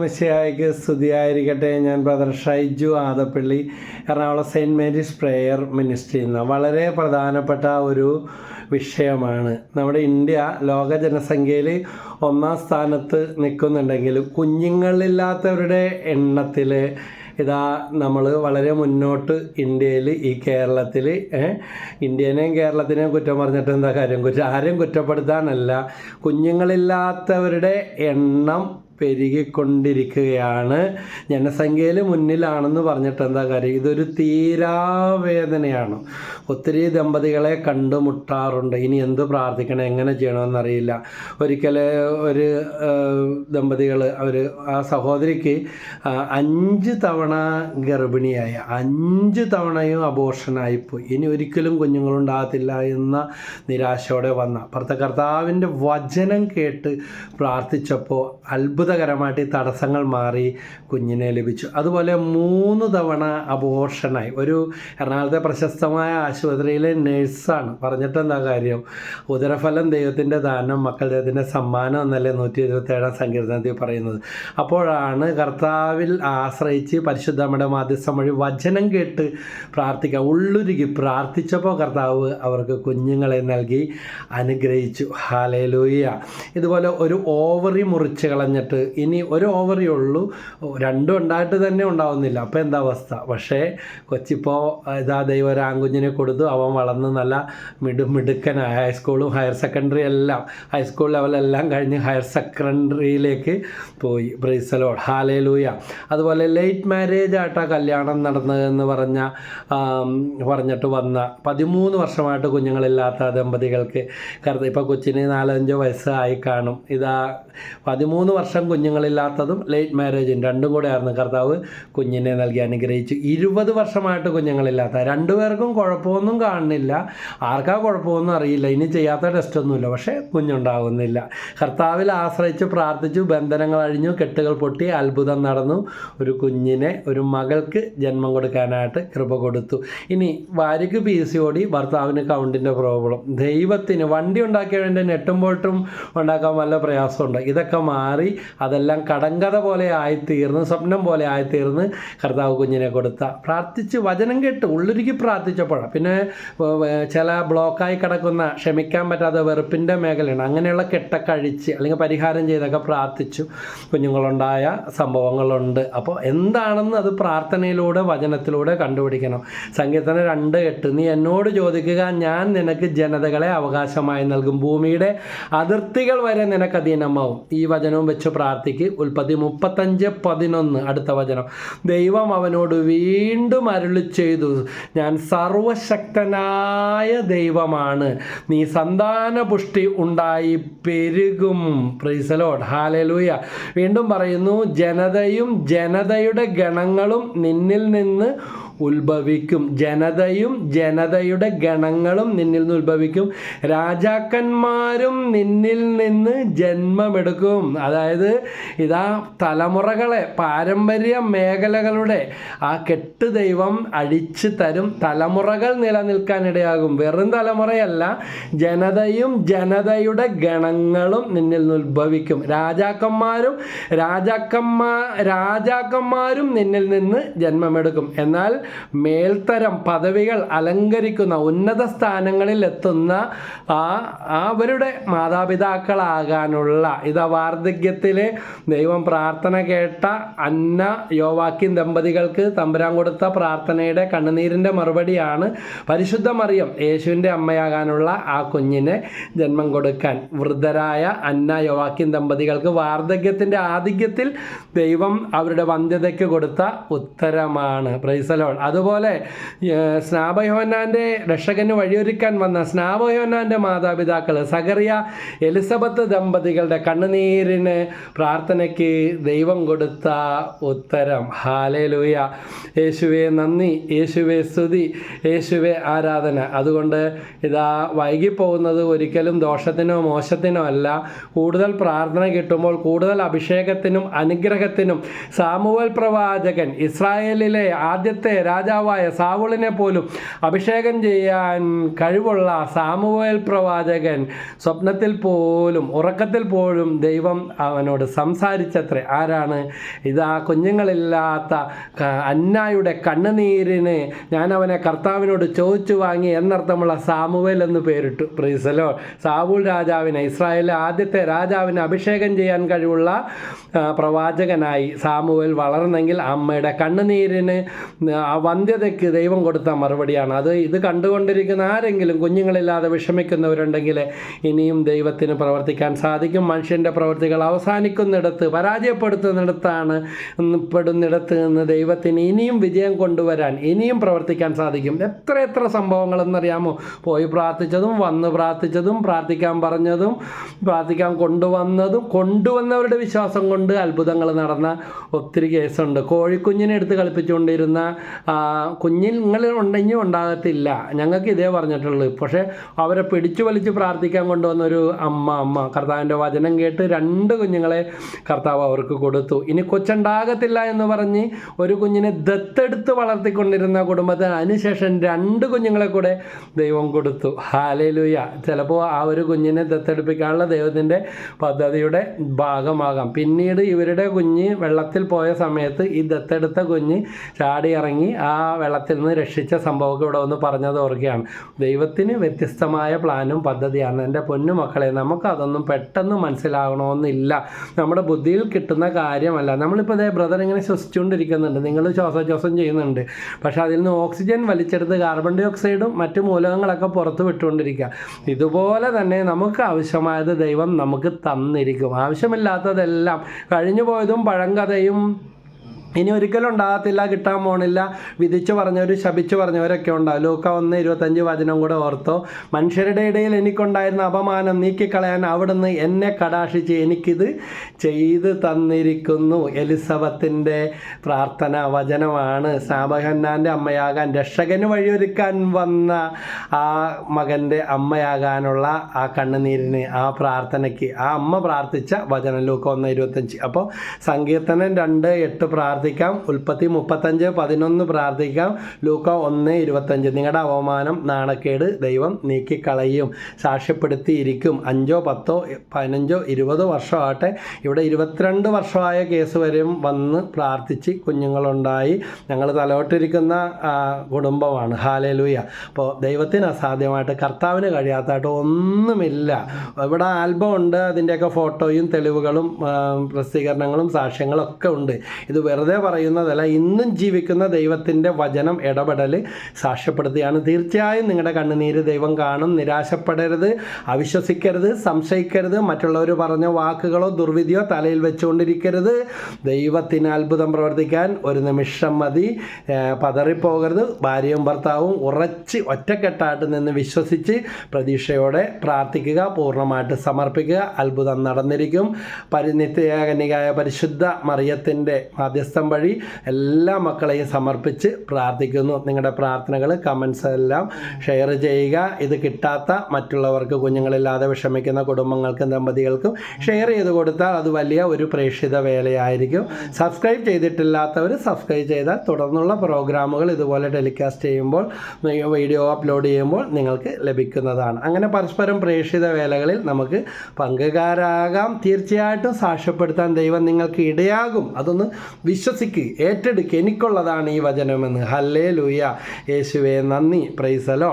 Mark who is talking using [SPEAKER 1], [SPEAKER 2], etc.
[SPEAKER 1] മിശിഹായ്ക്ക് സ്തുതിയായിരിക്കട്ടെ. ഞാൻ brother Shaiju Adappally Ernakulam saint Mary's prayer ministry എന്ന വളരെ പ്രധാനപ്പെട്ട ഒരു വിഷയമാണ്. നമ്മുടെ ഇന്ത്യ ലോക ജനസംഖ്യയിൽ ഒന്നാം സ്ഥാനത്ത് നിൽക്കുന്നുണ്ടെങ്കിലും കുഞ്ഞുങ്ങളില്ലാത്തവരുടെ എണ്ണത്തിൽ ഇതാ നമ്മൾ വളരെ മുന്നോട്ട് ഇന്ത്യയിൽ ഈ കേരളത്തിൽ ഇന്ത്യനെയും കേരളത്തിനെയും കുറ്റം പറഞ്ഞിട്ട് എന്താ കാര്യം? കുറ്റം ആരും കുറ്റപ്പെടുത്താനല്ല. കുഞ്ഞുങ്ങളില്ലാത്തവരുടെ എണ്ണം പെരുകിക്കൊണ്ടിരിക്കുകയാണ്. ജനസംഖ്യയിൽ മുന്നിലാണെന്ന് പറഞ്ഞിട്ട് എന്താ കാര്യം? ഇതൊരു തീരാവേദനയാണ്. ഒത്തിരി ദമ്പതികളെ കണ്ടുമുട്ടാറുണ്ട്. ഇനി എന്ത് പ്രാർത്ഥിക്കണം എങ്ങനെ ചെയ്യണമെന്നറിയില്ല. ഒരിക്കൽ ഒരു ദമ്പതികൾ അവർ ആ സഹോദരിക്ക് അഞ്ച് തവണ ഗർഭിണിയായി. അഞ്ച് തവണയും അബോഷനായിപ്പോയി ഇനി ഒരിക്കലും കുഞ്ഞുങ്ങളുണ്ടാകത്തില്ല എന്ന നിരാശയോടെ വന്ന. ഭർത്ത കർത്താവിന്റെ വചനം കേട്ട് പ്രാർത്ഥിച്ചപ്പോൾ അത്ഭുതകരമായിട്ട് ഈ തടസ്സങ്ങൾ മാറി കുഞ്ഞിനെ ലഭിച്ചു. അതുപോലെ മൂന്ന് തവണ അബോർഷനായി ഒരു എറണാകുളത്തെ പ്രശസ്തമായ ആശുപത്രിയിലെ നേഴ്സാണ് പറഞ്ഞിട്ട് എന്താ കാര്യം? ഉദരഫലം ദൈവത്തിന്റെ ദാനം മക്കൾ ദൈവത്തിന്റെ സമ്മാനം എന്നല്ലേ നൂറ്റി ഇരുപത്തേഴാം സങ്കീർത്തനത്തിൽ പറയുന്നത്. അപ്പോഴാണ് കർത്താവിൽ ആശ്രയിച്ച് പരിശുദ്ധമ്മയുടെ മാധ്യസ്ഥം വഴി വചനം കേട്ട് പ്രാർത്ഥിക്കുക ഉള്ളുരുകി പ്രാർത്ഥിച്ചപ്പോൾ കർത്താവ് അവർക്ക് കുഞ്ഞുങ്ങളെ നൽകി അനുഗ്രഹിച്ചു. ഹാലേലൂയ ഇതുപോലെ ഒരു ഓവറി മുറിച്ച് കളഞ്ഞിട്ട് ഇനി ഒരു ഓവറേ ഉള്ളൂ. രണ്ടും ഉണ്ടായിട്ട് തന്നെ ഉണ്ടാവുന്നില്ല. അപ്പോൾ എന്താ അവസ്ഥ? പക്ഷേ കൊച്ചിപ്പോൾ ഇതാ ദൈവം ഒരു ആൺകുഞ്ഞിനെ കൊടുത്തു. അവൻ വളർന്ന് നല്ല മിടു മിടുക്കനായ ഹൈസ്കൂളും ഹയർ സെക്കൻഡറി എല്ലാം ഹൈസ്കൂൾ ലെവലെല്ലാം കഴിഞ്ഞ് ഹയർ സെക്കൻഡറിയിലേക്ക് പോയി. ബ്രൈസലോഡ് ഹാലേലൂയ അതുപോലെ ലേറ്റ് മാരേജ് ആയിട്ടാ കല്യാണം നടന്നതെന്ന് പറഞ്ഞ പറഞ്ഞിട്ട് വന്ന പതിമൂന്ന് വർഷമായിട്ട് കുഞ്ഞുങ്ങളില്ലാത്ത ദമ്പതികൾക്ക് കറുത്ത ഇപ്പോൾ കൊച്ചിന് നാലഞ്ചോ വയസ്സായി കാണും. ഇതാ പതിമൂന്ന് വർഷം കുഞ്ഞുങ്ങളില്ലാത്തതും ലേറ്റ് മാരേജും രണ്ടും കൂടെ ആയിരുന്നു കർത്താവ് കുഞ്ഞിനെ നൽകി അനുഗ്രഹിച്ചു. ഇരുപത് വർഷമായിട്ട് കുഞ്ഞുങ്ങളില്ലാത്ത രണ്ടുപേർക്കും കുഴപ്പമൊന്നും കാണുന്നില്ല. ആർക്കാ കുഴപ്പമൊന്നും അറിയില്ല. ഇനി ചെയ്യാത്ത ടെസ്റ്റൊന്നുമില്ല പക്ഷേ കുഞ്ഞുണ്ടാകുന്നില്ല. കർത്താവിൽ ആശ്രയിച്ച് പ്രാർത്ഥിച്ചു ബന്ധനങ്ങൾ അഴിഞ്ഞു കെട്ടുകൾ പൊട്ടി അത്ഭുതം നടന്നു. ഒരു കുഞ്ഞിനെ ഒരു മകൾക്ക് ജന്മം കൊടുക്കാനായിട്ട് കൃപ കൊടുത്തു. ഇനി ഭാര്യയ്ക്ക് പി സി ഓടി ഭർത്താവിന് കൗണ്ടിന്റെ പ്രോബ്ലം ദൈവത്തിന് വണ്ടി ഉണ്ടാക്കിയതിന്റെ നെട്ടും ബോൾട്ടും ഉണ്ടാക്കാൻ വല്ല പ്രയാസമുണ്ട്? ഇതൊക്കെ മാറി അതെല്ലാം കടങ്കഥ പോലെ ആയിത്തീർന്ന് സ്വപ്നം പോലെ ആയിത്തീർന്ന് കർത്താവ് കുഞ്ഞിനെ കൊടുത്ത. പ്രാർത്ഥിച്ച് വചനം കേട്ട് ഉള്ളൊരുക്കി പ്രാർത്ഥിച്ചപ്പോഴാണ് പിന്നെ ചില ബ്ലോക്കായി കിടക്കുന്ന ക്ഷമിക്കാൻ പറ്റാത്ത വെറുപ്പിന്റെ മേഖലയാണ്. അങ്ങനെയുള്ള കെട്ടക്കഴിച്ച് അല്ലെങ്കിൽ പരിഹാരം ചെയ്തൊക്കെ പ്രാർത്ഥിച്ചു. കുഞ്ഞുങ്ങളുണ്ടായ സംഭവങ്ങളുണ്ട്. അപ്പോൾ എന്താണെന്ന് അത് പ്രാർത്ഥനയിലൂടെ വചനത്തിലൂടെ കണ്ടുപിടിക്കണം. സങ്കീർത്തനം രണ്ട് എട്ട് നീ എന്നോട് ചോദിക്കുക ഞാൻ നിനക്ക് ജനതകളെ അവകാശമായി നൽകും. ഭൂമിയുടെ അതിർത്തികൾ വരെ നിനക്ക് അധീനമാവും. ഈ വചനവും വെച്ച് പ്രാർത്ഥിക്ക്. ഉൽപ്പത്തി മുപ്പത്തഞ്ച് പതിനൊന്ന്. അടുത്ത വചനം. ദൈവം അവനോട് വീണ്ടും അരുളി ചെയ്തു. ഞാൻ സർവശക്തനായ ദൈവമാണ്. നീ സന്താന പുഷ്ടി ഉണ്ടായി പെരുകും. പ്രീസലോഡ് ഹാലലൂയ വീണ്ടും പറയുന്നു ജനതയും ജനതയുടെ ഗണങ്ങളും നിന്നിൽ നിന്ന് ഉത്ഭവിക്കും. ജനതയും ജനതയുടെ ഗണങ്ങളും നിന്നിൽ നിന്ന് ഉത്ഭവിക്കും. രാജാക്കന്മാരും നിന്നിൽ നിന്ന് ജന്മമെടുക്കും. അതായത് ഇതാ തലമുറകളെ പാരമ്പര്യ മേഖലകളുടെ ആ കെട്ട് ദൈവം അഴിച്ചു തരും. തലമുറകൾ നിലനിൽക്കാനിടയാകും വെറും തലമുറയല്ല ജനതയും ജനതയുടെ ഗണങ്ങളും നിന്നിൽ നിന്ന് ഉത്ഭവിക്കും. രാജാക്കന്മാരും രാജാക്കന്മാ രാജാക്കന്മാരും നിന്നിൽ നിന്ന് ജന്മമെടുക്കും. എന്നാൽ മേൽത്തരം പദവികൾ അലങ്കരിക്കുന്ന ഉന്നത സ്ഥാനങ്ങളിൽ എത്തുന്ന അവരുടെ മാതാപിതാക്കളാകാനുള്ള ഇതാ വാർദ്ധക്യത്തിലെ ദൈവം പ്രാർത്ഥന കേട്ട അന്ന യോവാക്കിൻ ദമ്പതികൾക്ക് തമ്പുരാൻ കൊടുത്ത പ്രാർത്ഥനയുടെ കണ്ണുനീരിന്റെ മറുപടിയാണ് പരിശുദ്ധ മറിയം യേശുവിന്റെ അമ്മയാകാനുള്ള ആ കുഞ്ഞിനെ ജന്മം കൊടുക്കാൻ വൃദ്ധരായ അന്ന യോവാക്കിൻ ദമ്പതികൾക്ക് വാർദ്ധക്യത്തിന്റെ ആധിക്യത്തിൽ ദൈവം അവരുടെ വന്ധ്യതയ്ക്ക് കൊടുത്ത ഉത്തരമാണ്. പ്രൈസലോൺ അതുപോലെ സ്നാപയോഹന്നാന്റെ രക്ഷകന് വഴിയൊരുക്കാൻ വന്ന സ്നാപയോഹന്നാന്റെ മാതാപിതാക്കൾ സഗറിയ എലിസബത്ത് ദമ്പതികളുടെ കണ്ണുനീരിന് പ്രാർത്ഥനയ്ക്ക് ദൈവം കൊടുത്ത ഉത്തരം. ഹാലേലൂയ. യേശുവെ നന്ദി. യേശുവെ സ്തുതി. യേശുവെ ആരാധന. അതുകൊണ്ട് ഇതാ വൈകിപ്പോകുന്നത് ഒരിക്കലും ദോഷത്തിനോ മോശത്തിനോ അല്ല. കൂടുതൽ പ്രാർത്ഥന കിട്ടുമ്പോൾ കൂടുതൽ അഭിഷേകത്തിനും അനുഗ്രഹത്തിനും സാമുവൽ പ്രവാചകൻ ഇസ്രായേലിലെ ആദ്യത്തെ രാജാവായ സാവുളിനെ പോലും അഭിഷേകം ചെയ്യാൻ കഴിവുള്ള സാമുവേൽ പ്രവാചകൻ സ്വപ്നത്തിൽ പോലും ഉറക്കത്തിൽ പോലും ദൈവം അവനോട് സംസാരിച്ചത്രേ. ആരാണ്? ഇതാ കുഞ്ഞുങ്ങളില്ലാത്ത അന്നായുടെ കണ്ണുനീരിന് ഞാൻ അവനെ കർത്താവിനോട് ചോദിച്ചു വാങ്ങി എന്നർത്ഥമുള്ള സാമുവേൽ എന്ന് പേരിട്ടു. പ്രീസലോ സാവൂൾ രാജാവിനെ ഇസ്രായേലിലെ ആദ്യത്തെ രാജാവിനെ അഭിഷേകം ചെയ്യാൻ കഴിവുള്ള പ്രവാചകനായി സാമുവേൽ വളർന്നെങ്കിൽ അമ്മയുടെ കണ്ണുനീരിന് വന്ധ്യതയ്ക്ക് ദൈവം കൊടുത്ത മറുപടിയാണ്. അത് ഇത് കണ്ടുകൊണ്ടിരിക്കുന്ന ആരെങ്കിലും കുഞ്ഞുങ്ങളില്ലാതെ വിഷമിക്കുന്നവരുണ്ടെങ്കിൽ ഇനിയും ദൈവത്തിന് പ്രവർത്തിക്കാൻ സാധിക്കും. മനുഷ്യന്റെ പ്രവൃത്തികൾ അവസാനിക്കുന്നിടത്ത് പരാജയപ്പെടുത്തുന്നിടത്താണ് പെടുന്നിടത്ത് നിന്ന് ദൈവത്തിന് ഇനിയും വിജയം കൊണ്ടുവരാൻ ഇനിയും പ്രവർത്തിക്കാൻ സാധിക്കും. എത്ര എത്ര സംഭവങ്ങളെന്നറിയാമോ? പോയി പ്രാർത്ഥിച്ചതും വന്ന് പ്രാർത്ഥിച്ചതും പ്രാർത്ഥിക്കാൻ പറഞ്ഞതും പ്രാർത്ഥിക്കാൻ കൊണ്ടുവന്നതും കൊണ്ടുവന്നവരുടെ വിശ്വാസം കൊണ്ട് അത്ഭുതങ്ങൾ നടന്ന ഒത്തിരി കേസുണ്ട്. കോഴിക്കുഞ്ഞിനെ എടുത്ത് കളിപ്പിച്ചുകൊണ്ടിരുന്ന ആ, കുഞ്ഞുങ്ങൾ ഉണ്ടെങ്കിൽ ഉണ്ടാകത്തില്ല. ഞങ്ങൾക്ക് ഇതേ പറഞ്ഞിട്ടുള്ളൂ. പക്ഷേ അവരെ പിടിച്ചു വലിച്ച് പ്രാർത്ഥിക്കാൻ കൊണ്ടുവന്നൊരു അമ്മ അമ്മ കർത്താവിന്റെ വചനം കേട്ട് രണ്ട് കുഞ്ഞുങ്ങളെ കർത്താവ് അവർക്ക് കൊടുത്തു. ഇനി കൊച്ചുണ്ടാകത്തില്ല എന്ന് പറഞ്ഞ് ഒരു കുഞ്ഞിനെ ദത്തെടുത്ത് വളർത്തിക്കൊണ്ടിരുന്ന കുടുംബത്തിന് അതിനുശേഷം രണ്ട് കുഞ്ഞുങ്ങളെ കൂടെ ദൈവം കൊടുത്തു. ഹാലയിലൂയ ചിലപ്പോൾ ആ ഒരു കുഞ്ഞിനെ ദത്തെടുപ്പിക്കാനുള്ള ദൈവത്തിന്റെ പദ്ധതിയുടെ ഭാഗമാകാം. പിന്നീട് ഇവരുടെ കുഞ്ഞ് വെള്ളത്തിൽ പോയ സമയത്ത് ഈ ദത്തെടുത്ത കുഞ്ഞ് ചാടി ഇറങ്ങി ആ വെള്ളത്തിൽ നിന്ന് രക്ഷിച്ച സംഭവമൊക്കെ ഇവിടെ ഒന്ന് പറഞ്ഞത് ഓർക്കുകയാണ്. ദൈവത്തിന് വ്യത്യസ്തമായ പ്ലാനും പദ്ധതിയാണ്. എന്റെ പൊന്നു മക്കളെ നമുക്കതൊന്നും പെട്ടെന്ന് മനസ്സിലാകണമെന്നില്ല. നമ്മുടെ ബുദ്ധിയിൽ കിട്ടുന്ന കാര്യമല്ല. നമ്മളിപ്പോൾ അതേ ബ്രദർ ഇങ്ങനെ ശ്വസിച്ചുകൊണ്ടിരിക്കുന്നുണ്ട്. നിങ്ങൾ ശ്വാസോച്ഛ്വാസം ചെയ്യുന്നുണ്ട്. പക്ഷേ അതിൽ നിന്ന് ഓക്സിജൻ വലിച്ചെടുത്ത് കാർബൺ ഡൈ ഓക്സൈഡും മറ്റു മൂലകങ്ങളൊക്കെ പുറത്ത് വിട്ടുകൊണ്ടിരിക്കുക. ഇതുപോലെ തന്നെ നമുക്ക് ആവശ്യമായത് ദൈവം നമുക്ക് തന്നിരിക്കും. ആവശ്യമില്ലാത്തതെല്ലാം കഴിഞ്ഞു പോയതും പഴങ്കഥയും ഇനി ഒരിക്കലും ഉണ്ടാകത്തില്ല കിട്ടാൻ പോണില്ല. വിധിച്ചു പറഞ്ഞവർ ശപിച്ചു പറഞ്ഞവരൊക്കെ ഉണ്ടാവും. ലൂക്ക ഒന്ന് ഇരുപത്തഞ്ച് വചനം കൂടെ ഓർത്തോ. മനുഷ്യരുടെ ഇടയിൽ എനിക്കുണ്ടായിരുന്ന അപമാനം നീക്കിക്കളയാൻ അവിടുന്ന് എന്നെ കടാക്ഷിച്ച് എനിക്കിത് ചെയ്തു തന്നിരിക്കുന്നു. എലിസബത്തിന്റെ പ്രാർത്ഥന വചനമാണ്. സാബഹന്നാന്റെ അമ്മയാകാൻ രക്ഷകന് വഴിയൊരുക്കാൻ വന്ന ആ മകന്റെ അമ്മയാകാനുള്ള ആ കണ്ണുനീരിന് ആ പ്രാർത്ഥനയ്ക്ക് ആ അമ്മ പ്രാർത്ഥിച്ച വചനം ലൂക്ക ഒന്ന് ഇരുപത്തഞ്ച്. അപ്പോൾ സങ്കീർത്തനം രണ്ട് എട്ട് പ്രാർത്ഥിക്കാം. ഉൽപ്പത്തി മുപ്പത്തഞ്ച് പതിനൊന്ന് പ്രാർത്ഥിക്കാം. ലൂക്ക ഒന്ന് ഇരുപത്തഞ്ച്. നിങ്ങളുടെ അവമാനം നാണക്കേട് ദൈവം നീക്കിക്കളയും. സാക്ഷ്യപ്പെടുത്തിയിരിക്കും. അഞ്ചോ പത്തോ പതിനഞ്ചോ ഇരുപതോ വർഷമാകട്ടെ. ഇവിടെ ഇരുപത്തിരണ്ട് വർഷമായ കേസ് വരെയും വന്ന് പ്രാർത്ഥിച്ച് കുഞ്ഞുങ്ങളുണ്ടായി. ഞങ്ങൾ തലോട്ടിരിക്കുന്ന കുടുംബമാണ്. ഹാലേലൂയ. അപ്പോൾ ദൈവത്തിന് അസാധ്യമായിട്ട് കർത്താവിന് കഴിയാത്തതായിട്ട് ഒന്നുമില്ല. ഇവിടെ ആൽബം ഉണ്ട്. അതിന്റെയൊക്കെ ഫോട്ടോയും തെളിവുകളും പ്രസിദ്ധീകരണങ്ങളും സാക്ഷ്യങ്ങളും ഒക്കെ ഉണ്ട്. ഇത് വെറുതെ പറയുന്നതല്ല ഇന്നും ജീവിക്കുന്ന ദൈവത്തിന്റെ വചനം ഇടപെടൽ സാക്ഷ്യപ്പെടുത്തുകയാണ്. തീർച്ചയായും നിങ്ങളുടെ കണ്ണുനീര് ദൈവം കാണും. നിരാശപ്പെടരുത് അവിശ്വസിക്കരുത് സംശയിക്കരുത്. മറ്റുള്ളവർ പറഞ്ഞ വാക്കുകളോ ദുർവിധിയോ തലയിൽ വെച്ചുകൊണ്ടിരിക്കരുത്. ദൈവത്തിന് അത്ഭുതം പ്രവർത്തിക്കാൻ ഒരു നിമിഷം മതി. പതറിപ്പോകരുത്. ഭാര്യയും ഭർത്താവും ഉറച്ച് ഒറ്റക്കെട്ടായിട്ട് നിന്ന് വിശ്വസിച്ച് പ്രതീക്ഷയോടെ പ്രാർത്ഥിക്കുക പൂർണമായിട്ട് സമർപ്പിക്കുക. അത്ഭുതം നടന്നിരിക്കും. പരിനിത്യകനികായ പരിശുദ്ധ മറിയത്തിന്റെ മാധ്യസ്ഥം വഴി എല്ലാ മക്കളെയും സമർപ്പിച്ച് പ്രാർത്ഥിക്കുന്നു. നിങ്ങളുടെ പ്രാർത്ഥനകൾ കമൻസ് എല്ലാം ഷെയർ ചെയ്യുക. ഇത് കിട്ടാത്ത മറ്റുള്ളവർക്ക് കുഞ്ഞുങ്ങളില്ലാതെ വിഷമിക്കുന്ന കുടുംബങ്ങൾക്കും ദമ്പതികൾക്കും ഷെയർ ചെയ്ത് കൊടുത്താൽ അത് വലിയ ഒരു പ്രേക്ഷിത വേലയായിരിക്കും. സബ്സ്ക്രൈബ് ചെയ്തിട്ടില്ലാത്തവർ സബ്സ്ക്രൈബ് ചെയ്താൽ തുടർന്നുള്ള പ്രോഗ്രാമുകൾ ഇതുപോലെ ടെലികാസ്റ്റ് ചെയ്യുമ്പോൾ വീഡിയോ അപ്ലോഡ് ചെയ്യുമ്പോൾ നിങ്ങൾക്ക് ലഭിക്കുന്നതാണ്. അങ്ങനെ പരസ്പരം പ്രേക്ഷിത വേലകളിൽ നമുക്ക് പങ്കുകാരാകാം. തീർച്ചയായിട്ടും സാക്ഷ്യപ്പെടുത്താൻ ദൈവം നിങ്ങൾക്ക് ഇടയാകും. അതൊന്ന് വിശ്വസിക്കുക ഏറ്റെടുക്കുക എനിക്കുള്ളതാണ് ഈ വചനമെന്ന്. ഹല്ലേ ലൂയ യേശുവേ നന്ദി. പ്രൈസലോ